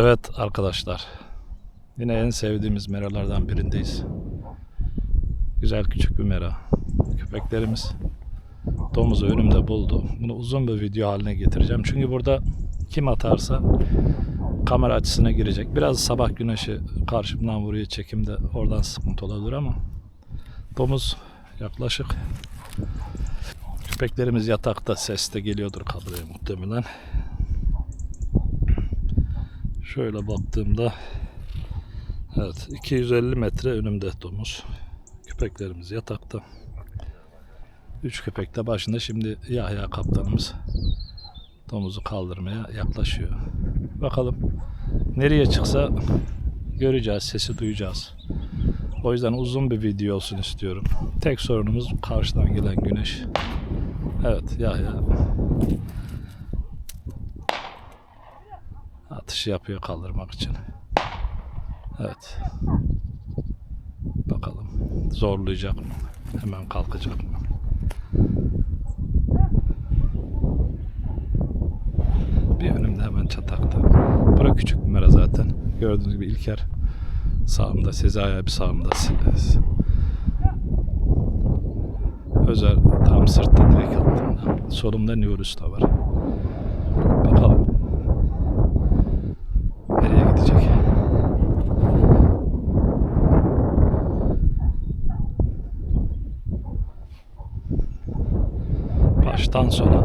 Evet arkadaşlar. Yine en sevdiğimiz meralardan birindeyiz. Güzel küçük bir mera. Köpeklerimiz domuzu önümde buldu. Bunu uzun bir video haline getireceğim. Çünkü burada kim atarsa kamera açısına girecek. Biraz sabah güneşi karşımdan vuruyor çekimde. Oradan sıkıntı olabilir ama domuz yaklaşık köpeklerimiz yatakta ses de geliyordur kadroya muhtemelen. Şöyle baktığımda evet 250 metre önümde domuz. Köpeklerimiz yatakta. Üç köpek de başında şimdi Yahya kaptanımız domuzu kaldırmaya yaklaşıyor. Bakalım nereye çıksa göreceğiz, sesi duyacağız. O yüzden uzun bir video olsun istiyorum. Tek sorunumuz karşıdan gelen güneş. Evet Yahya atışı yapıyor kaldırmak için. Evet. Bakalım zorlayacak mı? Hemen kalkacak mı? Bir önümde hemen çatakta. Bura küçük bir mera zaten. Gördüğünüz gibi İlker sağımda, Sezai abi sağımda. Özer tam sırtta direkt altında. Solumda Nurus da var. Bakalım. Nereye gidecek? Baştan sona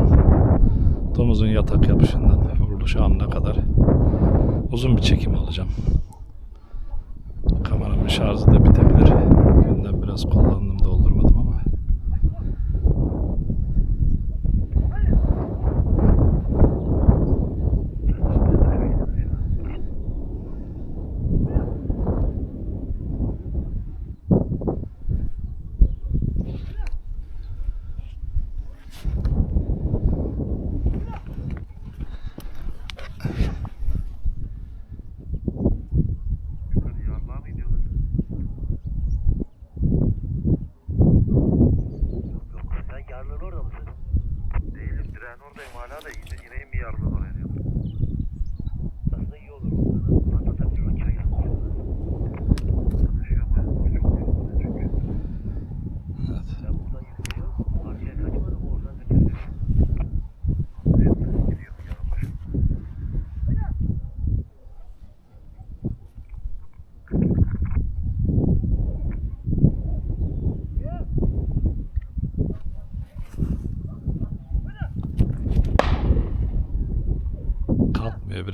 domuzun yatak yapışından vuruluş anına kadar uzun bir çekim alacağım. Kameramın şarjı da bitebilir. Günden biraz kullandım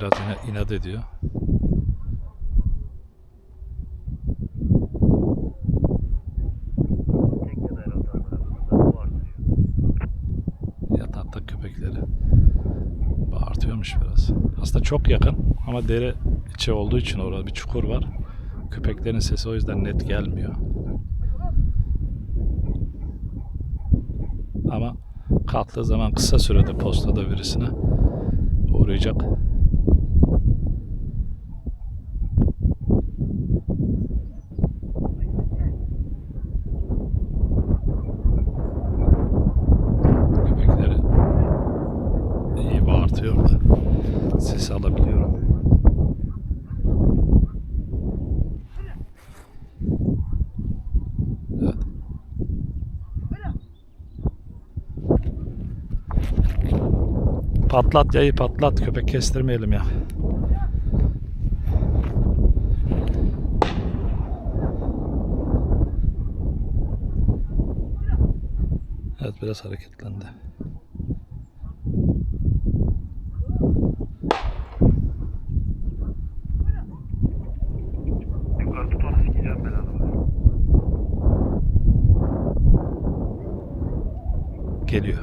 biraz yine inat ediyor. Yatakta köpekleri bağırtıyormuş biraz. Aslında çok yakın ama dere içi olduğu için orada bir çukur var. Köpeklerin sesi o yüzden net gelmiyor. Ama kalktığı zaman kısa sürede postada birisine uğrayacak. Köpekleri iyi bağırtıyor da sesi alabiliyorum. Patlat yayı patlat köpek kestirmeyelim ya. Evet biraz hareketlendi. Geliyor.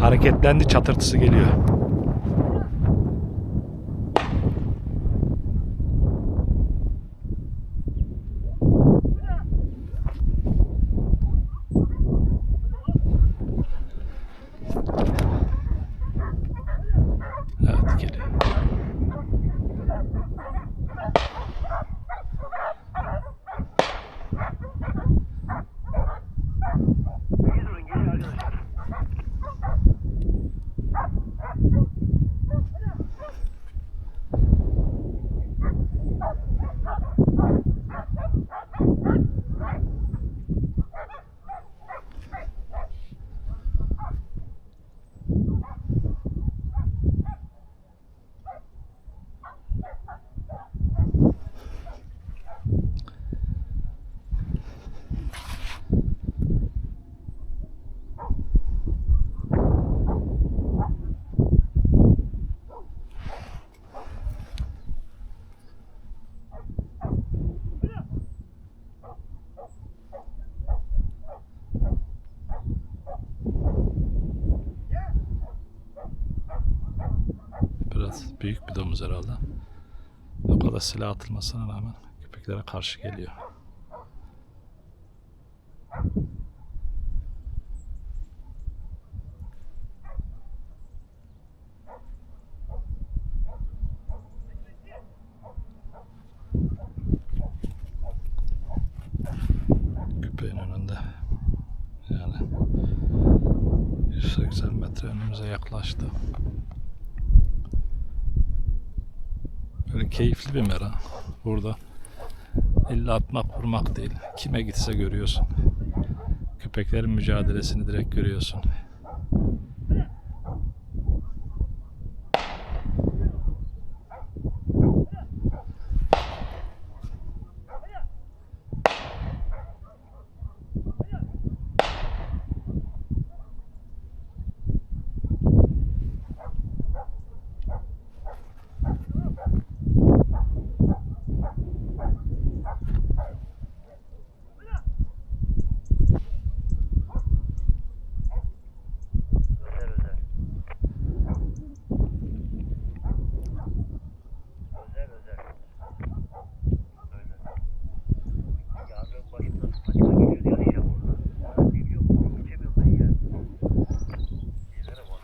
Hareketlendi çatırtısı geliyor. Evet geliyor. İyi durun geliyor arkadaşlar. biraz büyük bir domuz herhalde. O kadar silah atılmasına rağmen köpeklere karşı geliyor. Köpeğin önünde. Yani 180 metre önümüze yaklaştı. Böyle keyifli bir mera. Burada illa atmak vurmak değil. Kime gitse görüyorsun. Köpeklerin mücadelesini direkt görüyorsun. Özel özel. Özel özel. Öyle. Yarın başımdan açığa geçiyor diyor ya burada. Ben ne biliyorum onu geçemiyorum ben ya. Yenerim onu.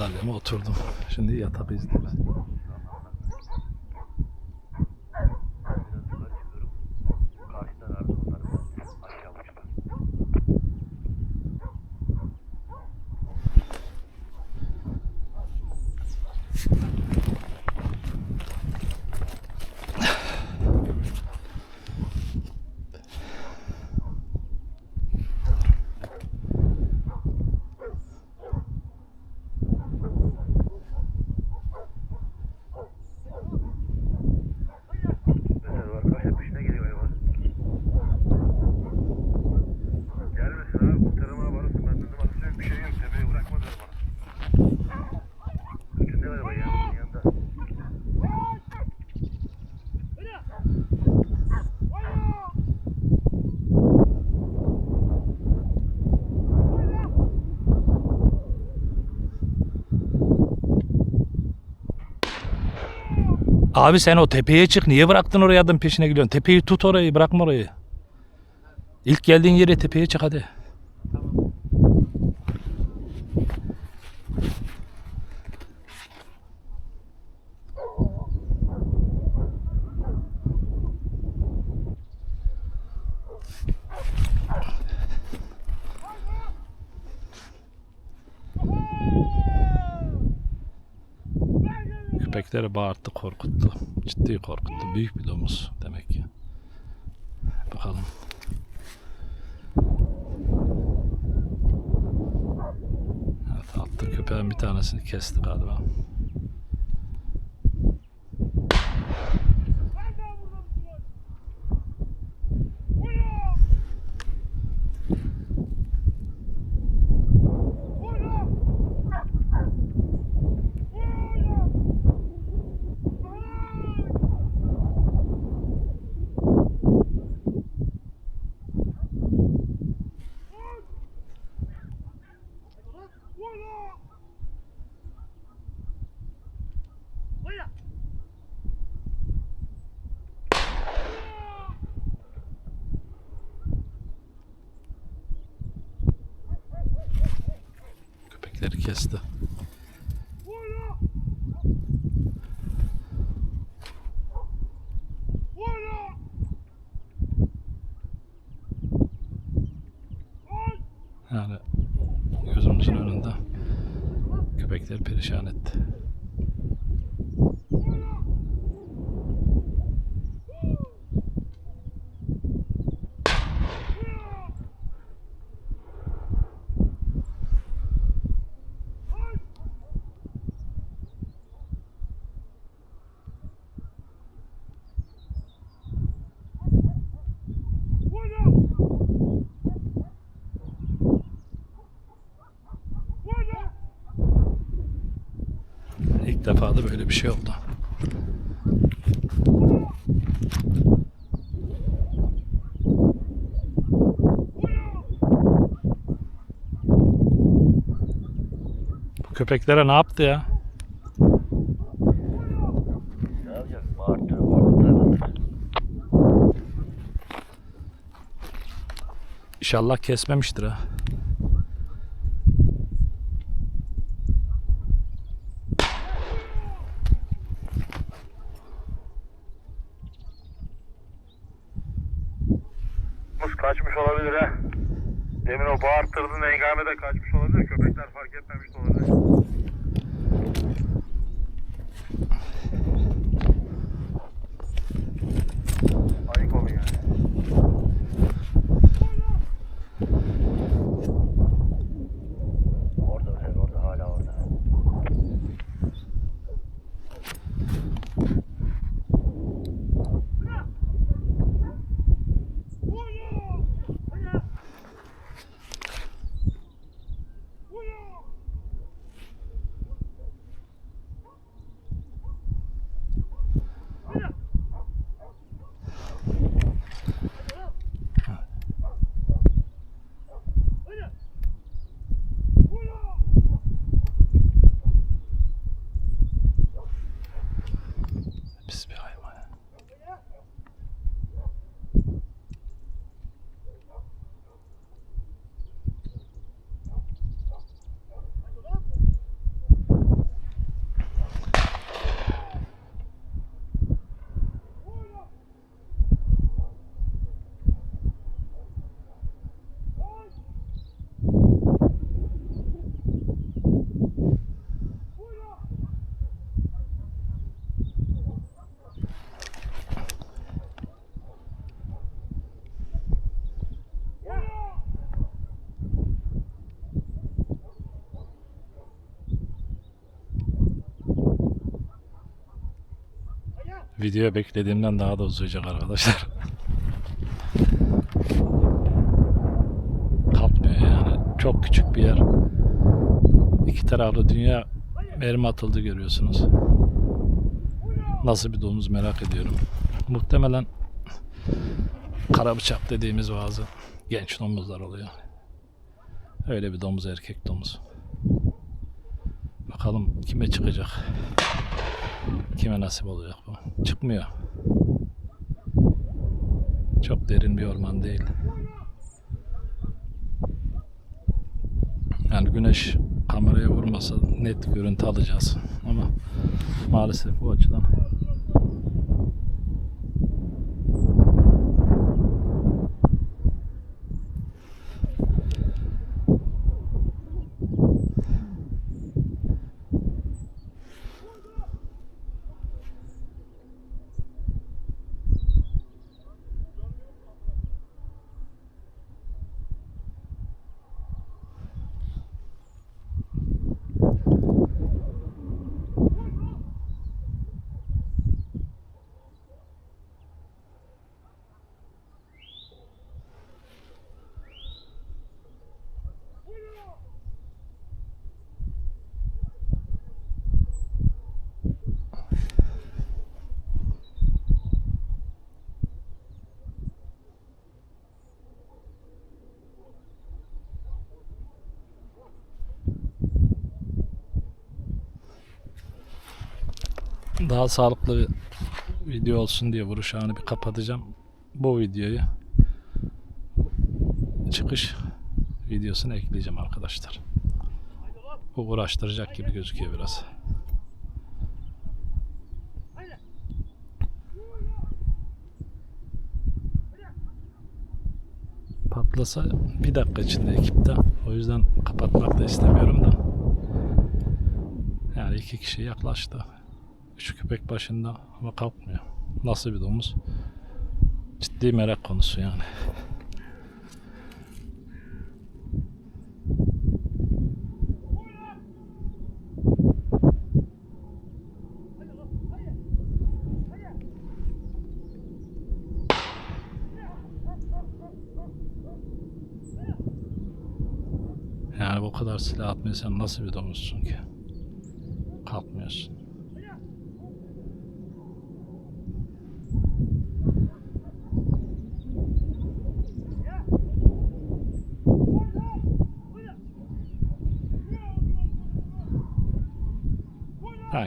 Sandalyeme oturdum. Şimdi yatak Abi sen o tepeye çık. Niye bıraktın oraya adam peşine gidiyorsun? Tepeyi tut orayı. Bırakma orayı. İlk geldiğin yere tepeye çık hadi. Köpekleri bağırttı, korkuttu. Ciddi korkuttu. Büyük bir domuz demek ki. Bakalım. Evet, altta köpeğin bir tanesini kesti galiba. Köpekleri kesti. Yani gözümüzün önünde köpekler perişan etti. İlk defa da böyle bir şey oldu. köpeklere ne yaptı ya? İnşallah kesmemiştir ha. Video beklediğimden daha da uzayacak arkadaşlar. Kalkmıyor yani. Çok küçük bir yer. İki taraflı dünya mermi atıldı görüyorsunuz. Nasıl bir domuz merak ediyorum. Muhtemelen kara bıçak dediğimiz bazı genç domuzlar oluyor. Öyle bir domuz erkek domuz. Bakalım kime çıkacak. Kime nasip olacak bu? Çıkmıyor. Çok derin bir orman değil. Yani güneş kameraya vurmasa net görüntü alacağız. Ama maalesef bu açıdan daha sağlıklı bir video olsun diye vuruş anı bir kapatacağım. Bu videoyu çıkış videosuna ekleyeceğim arkadaşlar. Bu uğraştıracak gibi gözüküyor biraz. Patlasa bir dakika içinde ekipte. O yüzden kapatmak da istemiyorum da. Yani iki kişi yaklaştı. Üç köpek başında ama kalkmıyor. Nasıl bir domuz? Ciddi merak konusu yani. Yani bu kadar silah atmıyorsan nasıl bir domuzsun ki? Kalkmıyorsun.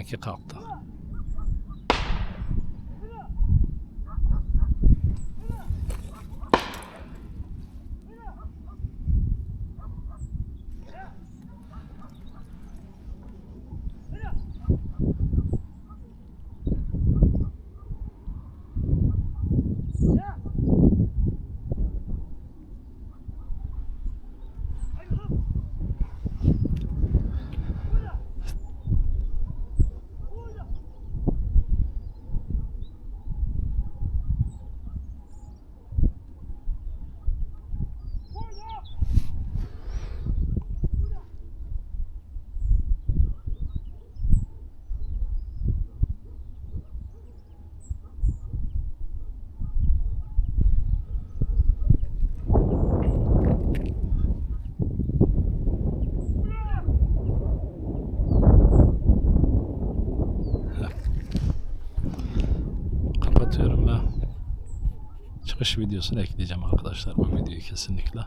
Sanki kalktı. Çıkış videosunu ekleyeceğim arkadaşlar bu videoyu kesinlikle.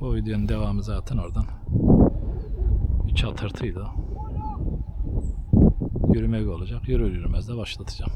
Bu videonun devamı zaten oradan. Bir çatırtıydı. Yürümek olacak. Yürür yürümez de başlatacağım.